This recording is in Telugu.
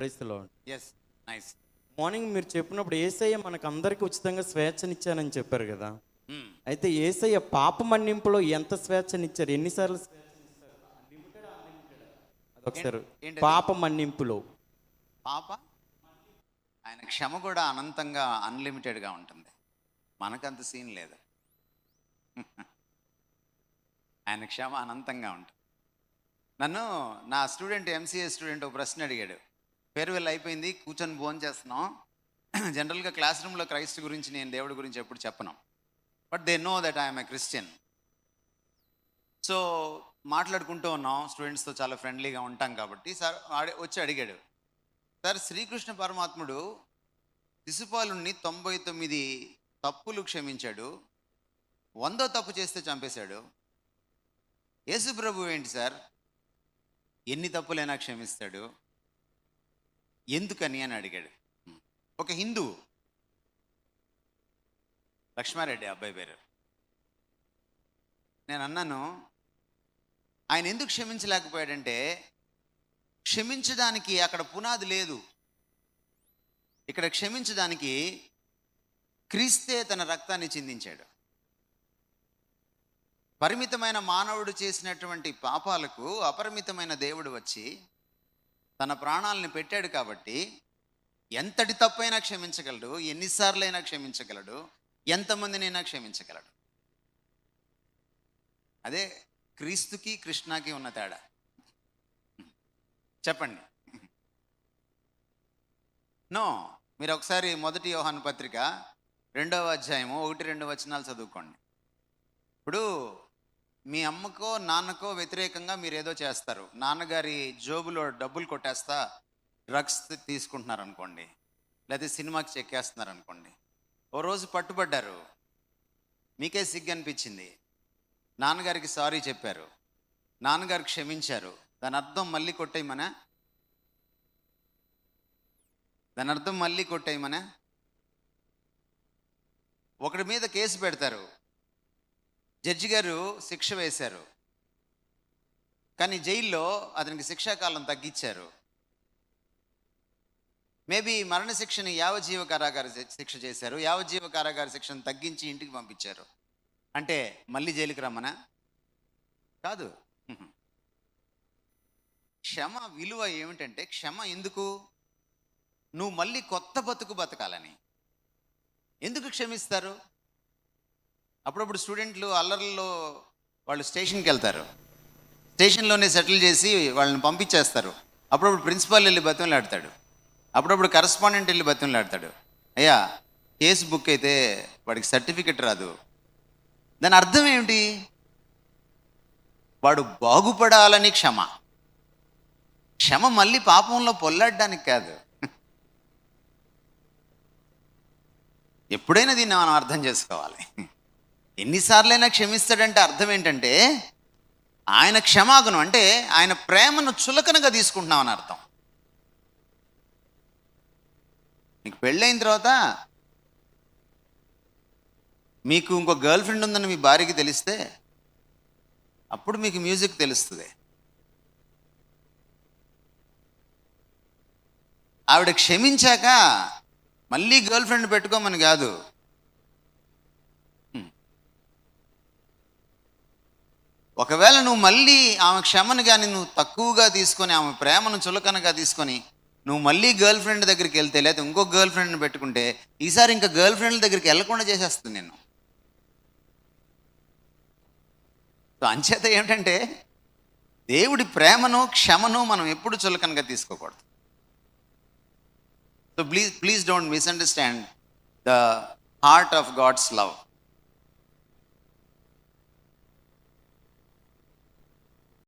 ప్రైస్లో ఎస్ నైస్ మార్నింగ్ మీరు చెప్పినప్పుడు ఏసయ్య మనకు అందరికీ ఉచితంగా స్వేచ్ఛనిచ్చానని చెప్పారు కదా. Hmm. అయితే ఏసయ్య పాప మన్నింపులో ఎంత స్వేచ్ఛనిచ్చారు? ఎన్నిసార్లు ఏంటది? పాప మన్నింపులో. పాప ఆయన క్షమ కూడా అనంతంగా అన్లిమిటెడ్గా ఉంటుంది. మనకంత సీన్ లేదు. ఆయన క్షమ అనంతంగా ఉంటుంది. నన్ను నా స్టూడెంట్ ఎంసీఏ స్టూడెంట్ ఒక ప్రశ్న అడిగాడు. ఫేర్వెల్ అయిపోయింది కూర్చొని భోజనం చేస్తున్నాం. జనరల్గా క్లాస్ రూమ్లో క్రైస్ట్ గురించి నేను దేవుడి గురించి ఎప్పుడు చెప్పను. But they know that I'm a Christian so మాట్లాడుకుంటూ ఉన్నాం స్టూడెంట్స్తో చాలా ఫ్రెండ్లీగా ఉంటాం కాబట్టి. సార్ ఆడి వచ్చి అడిగాడు. సార్ శ్రీకృష్ణ పరమాత్ముడు శిశుపాలుని తొంభై తొమ్మిది తప్పులు క్షమించాడు. వందో తప్పు చేస్తే చంపేశాడు. యేసుప్రభు ఏంటి సార్? ఎన్ని తప్పులైనా క్షమిస్తాడు. ఎందుకని అని అడిగాడు. ఒక హిందూ. లక్ష్మారెడ్డి అబ్బాయి పేరు. నేను అన్నాను ఆయన ఎందుకు క్షమించలేకపోయాడంటే క్షమించడానికి అక్కడ పునాది లేదు. ఇక్కడ క్షమించడానికి క్రీస్తే తన రక్తాన్ని చిందించాడు. పరిమితమైన మానవుడు చేసినటువంటి పాపాలకు అపరిమితమైన దేవుడు వచ్చి తన ప్రాణాలని పెట్టాడు కాబట్టి ఎంతటి తప్పైనా క్షమించగలడు ఎన్నిసార్లైనా క్షమించగలడు ఎంతమందినైనా క్షమించగలడు. అదే క్రీస్తుకి కృష్ణకి ఉన్న తేడా. చెప్పండి. నో మీరు ఒకసారి మొదటి యోహాను పత్రిక రెండవ అధ్యాయము ఒకటి రెండు వచనాలు చదువుకోండి. ఇప్పుడు మీ అమ్మకో నాన్నకో వ్యతిరేకంగా మీరు ఏదో చేస్తారు. నాన్నగారి జోబులో డబ్బులు కొట్టేస్తా డ్రగ్స్ తీసుకుంటున్నారు అనుకోండి లేకపోతే సినిమాకి చెక్కేస్తున్నారు అనుకోండి ఓ రోజు పట్టుబడ్డారు. మీకే సిగ్గు అనిపించింది. నాన్నగారికి సారీ చెప్పారు. నాన్నగారు క్షమించారు. దాని అర్థం మళ్ళీ కొట్టేయమనా? దాని అర్థం మళ్ళీ కొట్టేయమనా? ఒకడి మీద కేసు పెడతారు. జడ్జి గారు శిక్ష వేశారు. కానీ జైల్లో అతనికి శిక్షాకాలం తగ్గించారు. మేబీ మరణశిక్షని యావజీవ కారాగార శిక్ష చేశారు. యావజీవ కారాగార శిక్షను తగ్గించి ఇంటికి పంపించారు. అంటే మళ్ళీ జైలుకి రమ్మనా? కాదు. క్షమ విలువ ఏమిటంటే క్షమ ఎందుకు? నువ్వు మళ్ళీ కొత్త బతుకు బతకాలని. ఎందుకు క్షమిస్తారు? అప్పుడప్పుడు స్టూడెంట్లు అల్లర్లలో వాళ్ళు స్టేషన్కి వెళ్తారు. స్టేషన్లోనే సెటిల్ చేసి వాళ్ళని పంపించేస్తారు. అప్పుడప్పుడు ప్రిన్సిపాల్ వెళ్ళి బతిమలాడతాడు అప్పుడప్పుడు కరస్పాండెంట్ వెళ్ళి బతిమలాడతాడు అయ్యా కేసు బుక్ అయితే వాడికి సర్టిఫికెట్ రాదు. దాని అర్థం ఏమిటి? వాడు బాగుపడాలని క్షమ. క్షమ మళ్ళీ పాపంలో పొల్లాడడానికి కాదు. ఎప్పుడైనా దీన్ని మనం అర్థం చేసుకోవాలి. ఎన్నిసార్లైనా క్షమిస్తాడంటే అర్థం ఏంటంటే ఆయన క్షమాగుణం అంటే ఆయన ప్రేమను చులకనగా తీసుకుంటున్నామని అర్థం. నీకు పెళ్ళైన తర్వాత మీకు ఇంకో గర్ల్ ఫ్రెండ్ ఉందని మీ భార్యకి తెలిస్తే అప్పుడు మీకు మ్యూజిక్ తెలుస్తుంది. ఆవిడ క్షమించాక మళ్ళీ గర్ల్ ఫ్రెండ్ పెట్టుకోమని కాదు ఒకవేళ నువ్వు మళ్ళీ ఆమె క్షమను కానీ నువ్వు తక్కువగా తీసుకొని ఆమె ప్రేమను చులకనగా తీసుకొని నువ్వు మళ్ళీ గర్ల్ ఫ్రెండ్ దగ్గరికి వెళ్తే లేకపోతే ఇంకో గర్ల్ ఫ్రెండ్ని పెట్టుకుంటే ఈసారి ఇంకా గర్ల్ ఫ్రెండ్ల దగ్గరికి వెళ్ళకుండా చేసేస్తుంది నేను సో అంచేత ఏమిటంటే దేవుడి ప్రేమను క్షమను మనం ఎప్పుడు చులకనగా తీసుకోకూడదు. So please please don't misunderstand the heart of God's love